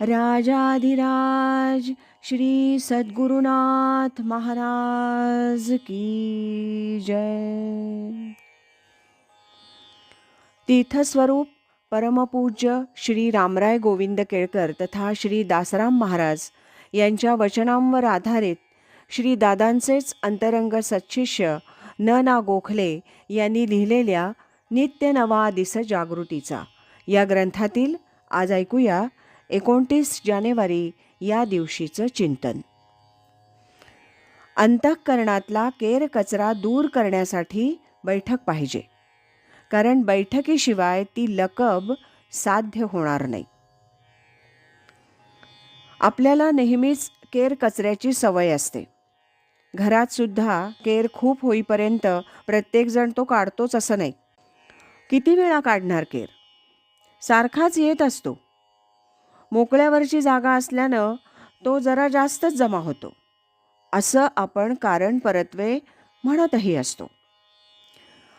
राजाधिराज श्री सद्गुरुनाथ महाराज की जय। तीर्थस्वरूप परमपूज्य श्री रामराय गोविंद केळकर तथा श्री दासराम महाराज यांच्या वचनांवर आधारित श्री दादांचेच अंतरंग सच्शिष्य न ना गोखले यांनी लिहिलेल्या नित्य नवा दिस जागृतीचा या ग्रंथातील आज ऐकूया एकोणतीस जानेवारी या दिवशीचं चिंतन. अंतःकरणातला केर कचरा दूर करण्यासाठी बैठक पाहिजे. कारण बैठकीशिवाय ती लकब साध्य होणार नाही. आपल्याला नेहमीच केर कचऱ्याची सवय असते. घरात सुद्धा केर खूप होईपर्यंत प्रत्येकजण तो काढतोच असं नाही. किती वेळा काढणार केर? सारखाच येत असतो. मोकळ्यावरची जागा असल्यानं तो जरा जास्तच जमा होतो. असं आपण कारण परत्वे म्हणतही असतो.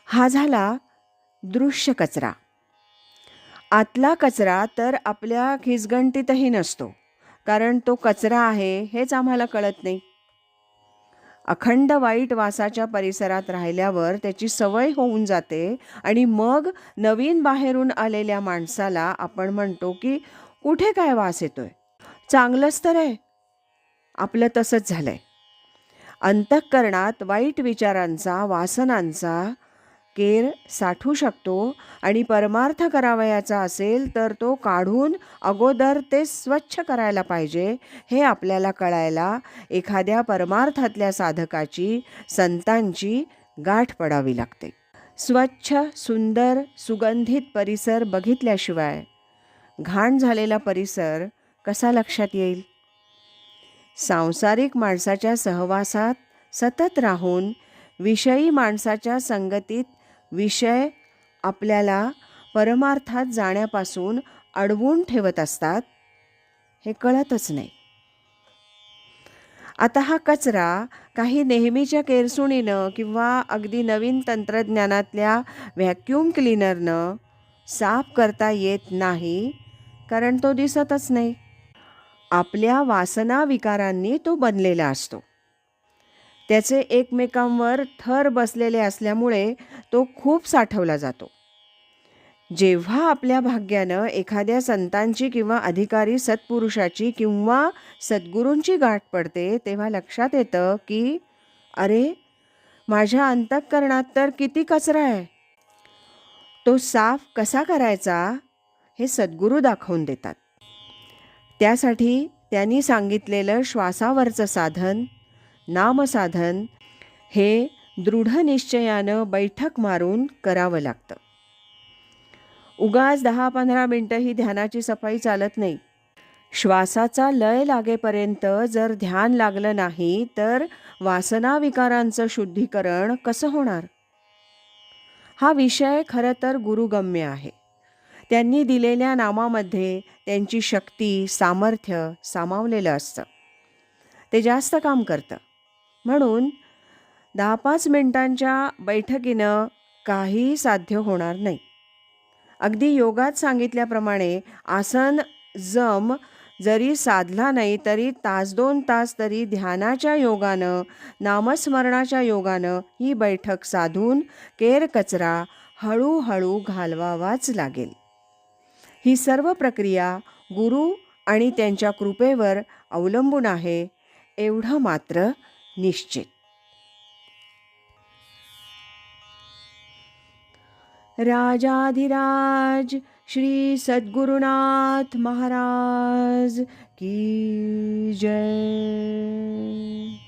हा झाला दृश्य कचरा. आतला कचरा तर आपल्या खिसगंटीतही नसतो कारण तो कचरा आहे हेच आम्हाला कळत नाही. अखंड वाईट वासाच्या परिसरात राहिल्यावर त्याची सवय होऊन जाते आणि मग नवीन बाहेरून आलेल्या माणसाला आपण म्हणतो की कुठे काय वास येतोय? चांगलंच तर आहे. आपलं तसंच झालंय. अंतःकरणात वाईट विचारांचा वासनांचा केर साठू शकतो आणि परमार्थ करावयाचा असेल तर तो काढून अगोदर ते स्वच्छ करायला पाहिजे हे आपल्याला कळायला एखाद्या परमार्थातल्या साधकाची संतांची गाठ पडावी लागते. स्वच्छ सुंदर सुगंधित परिसर बघितल्याशिवाय घाण झालेला परिसर कसा लक्षात येईल? सांसारिक माणसाच्या सहवासात सतत राहून विषयी माणसाच्या संगतीत विषय आपल्याला परमार्थात जाण्यापासून अडवून ठेवत असतात? हे कळतच नाही. आता हा कचरा काही नेहमीच्या केरसुणीनं किंवा अगदी नवीन तंत्रज्ञानातल्या व्हॅक्यूम क्लीनरनं साफ करता येत नाही कारण तो दिसतच नाही. आपल्या वासना विकारांनी तो बनलेला असतो. त्याचे एकमेकांवर थर बसलेले असल्यामुळे तो खूप साठवला जातो. जेव्हा आपल्या भाग्यानं एखाद्या संतांची किंवा अधिकारी सत्पुरुषाची किंवा सद्गुरूंची गाठ पडते तेव्हा लक्षात येतं की अरे माझ्या अंतःकरणात तर किती कचरा आहे. तो साफ कसा करायचा? हे सद्गुरू दाखवून देतात. त्यासाठी त्यांनी सांगितलेलं श्वासावरचं साधन नामसाधन हे दृढ निश्चयानं बैठक मारून करावं लागतं. उगाच दहा पंधरा मिनटं ही ध्यानाची सफाई चालत नाही. श्वासाचा लय लागेपर्यंत जर ध्यान लागलं नाही तर वासना विकारांचं शुद्धीकरण कसं होणार? हा विषय खरं तर गुरुगम्य आहे. त्यांनी दिलेल्या नामामध्ये त्यांची शक्ती सामर्थ्य सामावलेलं असतं. ते जास्त काम करतं. म्हणून दहा पाच मिनटांच्या बैठकीनं काही साध्य होणार नाही. अगदी योगात सांगितल्याप्रमाणे आसन जम जरी साधला नाही तरी तास दोन तास तरी ध्यानाच्या योगानं नामस्मरणाच्या योगानं ही बैठक साधून केर कचरा हळूहळू घालवावाच लागेल. ही सर्व प्रक्रिया गुरु आणि त्यांच्या कृपेवर अवलंबून आहे एवढं मात्र निश्चित. राजाधिराज श्री सद्गुरुनाथ महाराज की जय.